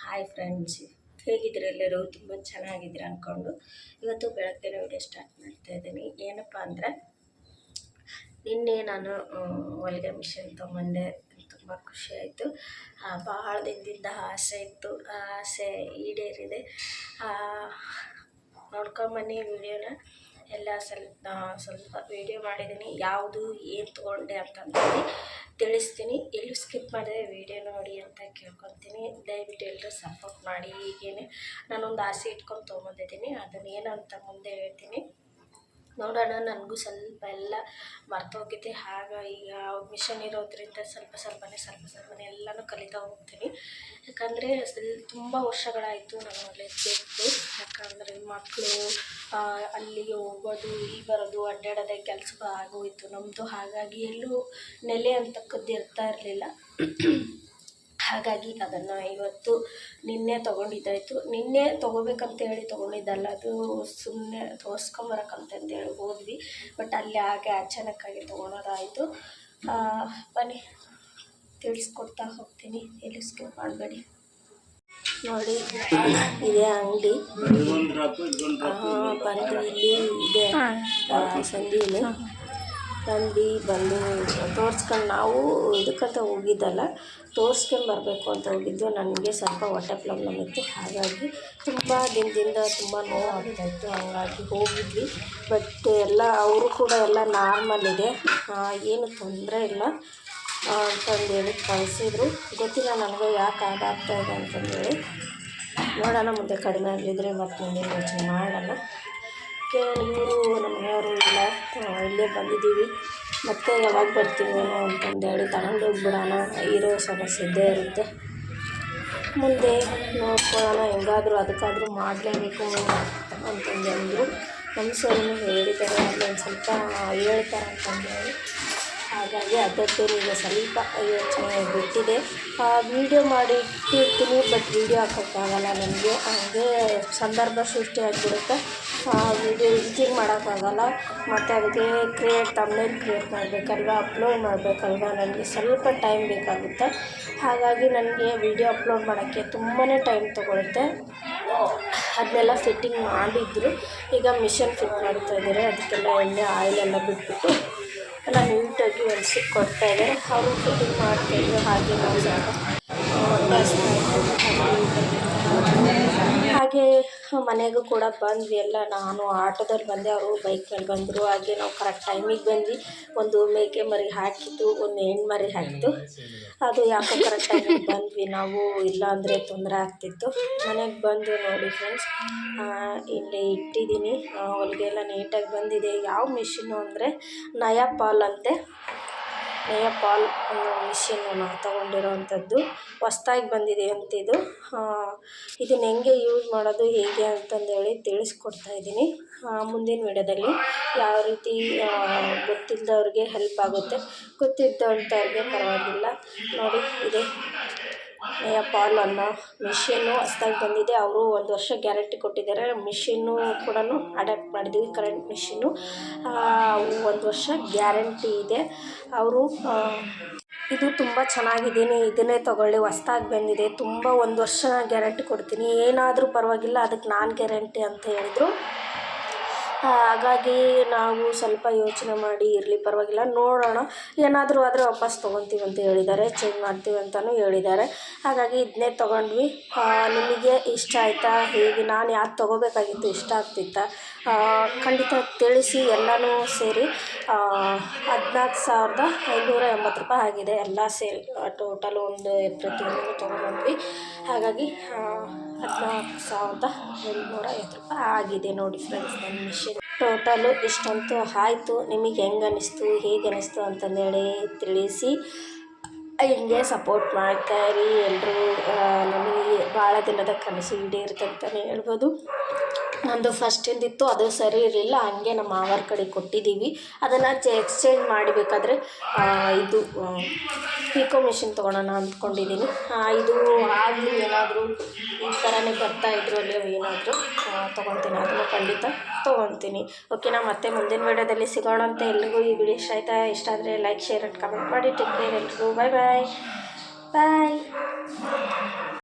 Hi friends ಹೇಗಿದ್ದೀರ ಎಲ್ಲರೂ? ತುಂಬ ಚೆನ್ನಾಗಿದ್ದೀರ ಅಂದ್ಕೊಂಡು ಇವತ್ತು ಬೆಳಗ್ಗೆ ವಿಡಿಯೋ ಸ್ಟಾರ್ಟ್ ಮಾಡ್ತಾ ಇದ್ದೀನಿ. ಏನಪ್ಪ ಅಂದರೆ, ನಿನ್ನೆ ನಾನು ಹೊಲಿಗೆ ಮಿಷನ್ ತೊಗೊಂಡೆ ತುಂಬ ಖುಷಿ ಆಯಿತು. ಭಾಳ ದಿನದಿಂದ ಆಸೆ ಇತ್ತು. ಆಸೆ ಈಡೇರಿದೆ. ನೋಡ್ಕೊಂಬನ್ನಿ ವಿಡಿಯೋನ ಎಲ್ಲ ಸ್ವಲ್ಪ ಸ್ವಲ್ಪ ವಿಡಿಯೋ ಮಾಡಿದ್ದೀನಿ. ಯಾವುದು, ಏನು ತೊಗೊಂಡೆ ಅಂತಂದೇಳಿ ತಿಳಿಸ್ತೀನಿ. ಎಲ್ಲೂ ಸ್ಕಿಪ್ ಮಾಡಿದೆ ವಿಡಿಯೋ ನೋಡಿ ಅಂತ ಕೇಳ್ಕೊತೀನಿ. ದಯವಿಟ್ಟು ಎಲ್ಲರೂ ಸಪೋರ್ಟ್ ಮಾಡಿ. ಹೀಗೇ ನಾನೊಂದು ಆಸೆ ಇಟ್ಕೊಂಡು ತೊಗೊಂಬಂದಿದ್ದೀನಿ. ಅದನ್ನು ಏನಂತ ಮುಂದೆ ಹೇಳ್ತೀನಿ. ನೋಡೋಣ, ನನಗೂ ಸ್ವಲ್ಪ ಎಲ್ಲ ಮರ್ತೋಗಿದೆ ಆಗ ಈಗ ಮಿಷನ್ ಇರೋದ್ರಿಂದ ಸ್ವಲ್ಪ ಸ್ವಲ್ಪನೇ ಸ್ವಲ್ಪ ಸ್ವಲ್ಪನೇ ಎಲ್ಲನೂ ಕಲಿತಾ ಹೋಗ್ತೀನಿ. ಯಾಕಂದರೆ ತುಂಬ ವರ್ಷಗಳಾಯಿತು ನಾನು ಹೊಲಿಬೇಕು ಯಾಕಂದರೆ ಮಕ್ಕಳು ಅಲ್ಲಿಗೆ ಹೋಗೋದು ಇಲ್ಲಿ ಬರೋದು, ಅಡ್ಡಾಡೋದೇ ಕೆಲಸ ಆಗೋಯಿತು ನಮ್ಮದು ಹಾಗಾಗಿ ಎಲ್ಲೂ ನೆಲೆ ಅಂತಕ್ಕದ್ದು ಇರ್ತಾ ಇರಲಿಲ್ಲ. ಹಾಗಾಗಿ ಅದನ್ನು ಇವತ್ತು ನಿನ್ನೆ ತೊಗೊಂಡಿದ್ದಾಯಿತು. ನಿನ್ನೆ ತೊಗೋಬೇಕಂತ ಹೇಳಿ ತೊಗೊಂಡಿದ್ದಲ್ಲ ಅದು ಸುಮ್ಮನೆ ತೋರಿಸ್ಕೊಂಬರಕ್ಕಂತಂದೇಳಿ ಹೋದ್ವಿ. ಬಟ್ ಅಲ್ಲಿ ಹಾಗೆ ಅಚಾನಕ್ಕಾಗಿ ತೊಗೊಳೋದಾಯಿತು. ಬನ್ನಿ ತಿಳಿಸ್ಕೊಡ್ತಾ ಹೋಗ್ತೀನಿ. ಎಲ್ಲಿ ಸ್ಕಿಪ್ ಮಾಡಬೇಡಿ. ನೋಡಿ ಇದೇ ಅಂಗಡಿ. ಬಂದು ಇಲ್ಲಿ ಇದೆ ಆ, ತಂದು ಬಂದು ತೋರ್ಸ್ಕೊಂಡು ನಾವು ಇದಕ್ಕಂತ ಹೋಗಿದ್ದಲ್ಲ, ತೋರ್ಸ್ಕೊಂಡು ಬರಬೇಕು ಅಂತ ಹೋಗಿದ್ದು. ನನಗೆ ಸ್ವಲ್ಪ ಹೊಟ್ಟೆ ಪ್ರಾಬ್ಲಮ್ ಇತ್ತು. ಹಾಗಾಗಿ ತುಂಬ ದಿನದಿಂದ ತುಂಬ ನೋವು ಆಗ್ತಾಯಿತ್ತು ಹಾಗಾಗಿ ಹೋಗಿದ್ವಿ. ಬಟ್ ಎಲ್ಲ, ಅವರು ಕೂಡ ಎಲ್ಲ ನಾರ್ಮಲ್ ಇದೆ. ಏನು ತೊಂದರೆ ಇಲ್ಲ ಅಂತಂದು ಅಂತಂದೇಳಿ ಕಳಿಸಿದ್ರು. ಗೊತ್ತಿಲ್ಲ ನನಗೆ ಯಾಕೆ ಆಗ್ತಾ ಇದೆ ಅಂತಂದೇಳಿ ನೋಡೋಣ, ಮುಂದೆ ಕಡಿಮೆ ಆಗಿದ್ರೆ ಮತ್ತೆ ಮುಂದಿನ ಯೋಚನೆ ಮಾಡೋಣ. ಕೇಳಿ ಇವರು ನಮ್ಮ ಮನೆಯವರು ಇಲ್ಲ ಇಲ್ಲೇ ಬಂದಿದ್ದೀವಿ. ಮತ್ತೆ ಯಾವಾಗ ಬರ್ತೀವೇನೋ ಅಂತಂದೇಳಿ ತಗೊಂಡು ಹೋಗ್ಬಿಡೋಣ. ಇರೋ ಸಮಸ್ಯೆ ಇದ್ದೇ ಇರುತ್ತೆ. ಮುಂದೆ ನೋಡ್ಕೊಳ್ಳೋಣ, ಹೆಂಗಾದರೂ ಅದಕ್ಕಾದರೂ ಮಾಡಲೇಬೇಕು ಅಂತಂದು ಅಂದರು. ನಮ್ಮ ಸರಿನೂ ಹೇಳಿದ್ದಾರೆ ಅಲ್ಲಿ ಒಂದು ಸ್ವಲ್ಪ ಹೇಳ್ತಾರೆ ಅಂತಂದೇಳಿ ಹಾಗಾಗಿ ಅದಕ್ಕೆ ನೀವು ಸ್ವಲ್ಪ ಯೋಚನೆ ಬಿಟ್ಟಿದೆ. ವೀಡಿಯೋ ಮಾಡಿ ಇಟ್ಟಿರ್ತೀನಿ ಬಟ್ ವೀಡಿಯೋ ಹಾಕೋಕ್ಕಾಗಲ್ಲ ನನಗೆ. ಹಾಗೆ ಸಂದರ್ಭ ಸೃಷ್ಟಿ ಆಗಿಬಿಡುತ್ತೆ. ವೀಡಿಯೋ ಎಡಿಟಿಂಗ್ ಮಾಡೋಕ್ಕಾಗಲ್ಲ. ಮತ್ತು ಅದಕ್ಕೆ ಕ್ರಿಯೇಟ್ ತಮ್ಮನೇಲಿ ಕ್ರಿಯೇಟ್ ಮಾಡಬೇಕಲ್ವ ಅಪ್ಲೋಡ್ ಮಾಡಬೇಕಲ್ವ, ನನಗೆ ಸ್ವಲ್ಪ ಟೈಮ್ ಬೇಕಾಗುತ್ತೆ. ಹಾಗಾಗಿ ನನಗೆ ವೀಡಿಯೋ ಅಪ್ಲೋಡ್ ಮಾಡೋಕ್ಕೆ ತುಂಬಾ ಟೈಮ್ ತೊಗೊಳುತ್ತೆ. ಅದನ್ನೆಲ್ಲ ಫಿಟ್ಟಿಂಗ್ ಮಾಡಿದ್ರು. ಈಗ ಮಿಷನ್ ಫಿಟ್ ಮಾಡ್ತಾ ಇದ್ದಾರೆ. ಅದಕ್ಕೆಲ್ಲ ಎಣ್ಣೆ ಆಯಿಲೆಲ್ಲ ಬಿಟ್ಬಿಟ್ಟು ಎಲ್ಲ ನೀಟಾಗಿ ಒರೆಸಿ ಕೊಡ್ತಾ ಅವರು ಫಿಟ್ಟಿಂಗ್ ಮಾಡ್ತಾಯಿದ್ರು ಹಾಗೆ ನಾವು ಸ್ವಲ್ಪ ಹಾಗೆ ಮನೆಗೂ ಕೂಡ ಬಂದ್ವಿ. ಎಲ್ಲ ನಾನು ಆಟೋದಲ್ಲಿ ಬಂದೆ. ಅವರು ಬೈಕಲ್ಲಿ ಬಂದರು. ಹಾಗೆ ನಾವು ಕರೆಕ್ಟ್ ಟೈಮಿಗೆ ಬಂದ್ವಿ. ಒಂದು ಮೇಕೆ ಮರಿ ಹಾಕಿತ್ತು, ಒಂದು ಹೆಣ್ಣು ಮರಿ ಹಾಕಿತು ಅದು ಯಾಕೋ ಕರೆಕ್ಟ್ ಟೈಮಿಗೆ ಬಂದ್ವಿ. ನಾವು ಇಲ್ಲ ಅಂದರೆ ತೊಂದರೆ ಆಗ್ತಿತ್ತು. ಮನೆಗೆ ಬಂದು ನೋಡಿ ಫ್ರೆಂಡ್ಸ್ ಇಲ್ಲಿ ಇಟ್ಟಿದ್ದೀನಿ. ಹೊಲಿಗೆ ಎಲ್ಲ ನೀಟಾಗಿ ಬಂದಿದೆ. ಯಾವ ಮಿಷಿನ್ನು ಅಂದರೆ ನಯಾ ಪಾಲ್ ಅಂತೆ. ನಯಾ ಪಾಲ್ ಅನ್ನೋ ಮಿಷಿನನ್ನು ತಗೊಂಡಿರೋವಂಥದ್ದು. ಹೊಸ್ದಾಗಿ ಬಂದಿದೆ ಅಂತಿದು ಇದನ್ನು ಹೆಂಗೆ ಯೂಸ್ ಮಾಡೋದು, ಹೇಗೆ ಅಂತಂದೇಳಿ ತಿಳಿಸ್ಕೊಡ್ತಾ ಇದ್ದೀನಿ. ಮುಂದಿನ ವಿಡಿಯೋದಲ್ಲಿ ಯಾವ ರೀತಿ ಗೊತ್ತಿಲ್ಲದವ್ರಿಗೆ ಹೆಲ್ಪ್ ಆಗುತ್ತೆ ಗೊತ್ತಿದ್ದಂಥವ್ರಿಗೆ ಪರವಾಗಿಲ್ಲ. ನೋಡಿ, ಇದೆ. ಪಾಲ್ ಅನ್ನೋ ಮಿಷಿನ್ನು ಹೊಸ್ದಾಗಿ ಬಂದಿದೆ ಅವರು ಒಂದು ವರ್ಷ ಗ್ಯಾರಂಟಿ ಕೊಟ್ಟಿದ್ದಾರೆ. ಮಿಷಿನ್ನು ಕೂಡ ಅಡಾಪ್ಟ್ ಮಾಡಿದ್ದೀವಿ ಕರೆಂಟ್ ಮಿಷಿನ್ನು. ಒಂದು ವರ್ಷ ಗ್ಯಾರಂಟಿ ಇದೆ. ಅವರು ಇದು ತುಂಬ ಚೆನ್ನಾಗಿದ್ದೀನಿ. ಇದನ್ನೇ ತೊಗೊಳ್ಳಿ, ಹೊಸ್ದಾಗಿ ಬಂದಿದೆ. ತುಂಬ ಒಂದು ವರ್ಷ ಗ್ಯಾರಂಟಿ ಕೊಡ್ತೀನಿ. ಏನಾದರೂ ಪರವಾಗಿಲ್ಲ ಅದಕ್ಕೆ ನಾನು ಗ್ಯಾರಂಟಿ ಅಂತ ಹೇಳಿದ್ರು. ಹಾಗಾಗಿ ನಾವು ಸ್ವಲ್ಪ ಯೋಚನೆ ಮಾಡಿ ಇರಲಿ, ಪರವಾಗಿಲ್ಲ. ನೋಡೋಣ. ಏನಾದರೂ ಆದರೆ ವಾಪಸ್ ತೊಗೊತೀವಿ ಅಂತ ಹೇಳಿದ್ದಾರೆ. ಚೇಂಜ್ ಮಾಡ್ತೀವಿ ಅಂತಲೂ ಹೇಳಿದ್ದಾರೆ. ಹಾಗಾಗಿ ಇದನ್ನೇ ತೊಗೊಂಡ್ವಿ. ನಿಮಗೆ ಇಷ್ಟ ಆಯಿತಾ? ಹೇಗೆ? ನಾನು ಯಾವ್ದು ತೊಗೋಬೇಕಾಗಿತ್ತು? ಇಷ್ಟ ಆಗ್ತಿತ್ತಾ? ಖಂಡಿತ ತಿಳಿಸಿ ಎಲ್ಲನೂ ಸೇರಿ. ಹದಿನಾಲ್ಕು ಸಾವಿರದ ಐನೂರ ಎಂಬತ್ತು ರೂಪಾಯಿ ಆಗಿದೆ. ಎಲ್ಲ ಸೇರಿ. ಟೋಟಲ್ ಒಂದು ಪ್ರತಿಯೊಂದನ್ನು ತೊಗೊಂಡ್ವಿ. ಹಾಗಾಗಿ ಹದಿನಾಲ್ಕು ಸಾವಿರದ ಎಂಟುನೂರ ಐವತ್ತು ರೂಪಾಯಿ ಆಗಿದೆ ನೋಡಿ ಫ್ರೆಂಡ್ಸ್ ನನ್ನ ಮಿಷಿನ್ ಟೋಟಲು ಇಷ್ಟಂತೂ ಆಯಿತು. ನಿಮಗೆ ಹೆಂಗೆ ಅನ್ನಿಸ್ತು ಹೇಗೆ ಅನ್ನಿಸ್ತು ಅಂತಂದೇಳಿ ತಿಳಿಸಿ. ಹಿಂಗೆ ಸಪೋರ್ಟ್ ಮಾಡ್ತಾರೆ ಎಲ್ಲರೂ ನಮಗೆ ಭಾಳ ದಿನದ ಕನಸು ಈಡೇರುತ್ತೆ ಅಂತಲೇ ಹೇಳ್ಬೋದು. ನಂದು ಫಸ್ಟಿಂದಿತ್ತು ಅದು ಸರಿ ಇರಲಿಲ್ಲ. ಹಂಗೆ ನಮ್ಮ ಮಾವರ ಕಡೆ ಕೊಟ್ಟಿದ್ದೀವಿ ಅದನ್ನು ಚೆ ಎಕ್ಸ್ಚೇಂಜ್ ಮಾಡಬೇಕಾದ್ರೆ ಇದು ಪಿಕೋ ಮಿಷಿನ್ ತೊಗೊಳೋಣ ಅಂದ್ಕೊಂಡಿದ್ದೀನಿ ಇದು ಆಗಲಿ ಏನಾದರೂ ಈ ಥರನೇ ಬರ್ತಾಯಿದ್ರು ಅಲ್ಲಿ ಏನಾದರೂ ತೊಗೊತೀನಿ ಅದನ್ನು ಖಂಡಿತ ತೊಗೊತೀನಿ ಓಕೆನಾ ಮತ್ತೆ ಮುಂದಿನ ವೀಡಿಯೋದಲ್ಲಿ ಸಿಗೋಣ ಅಂತ ಎಲ್ರಿಗೂ ಈ ವಿಡಿಯೋ ಇಷ್ಟ ಆಯ್ತಾ? ಇಷ್ಟ ಆದರೆ ಲೈಕ್ ಶೇರ್ ಅಂಡ್ ಕಮೆಂಟ್ ಮಾಡಿ. ಟೇಕ್ ಕೇರ್ ಎಲ್ರಿಗೂ. ಬಾಯ್ ಬಾಯ್ ಬಾಯ್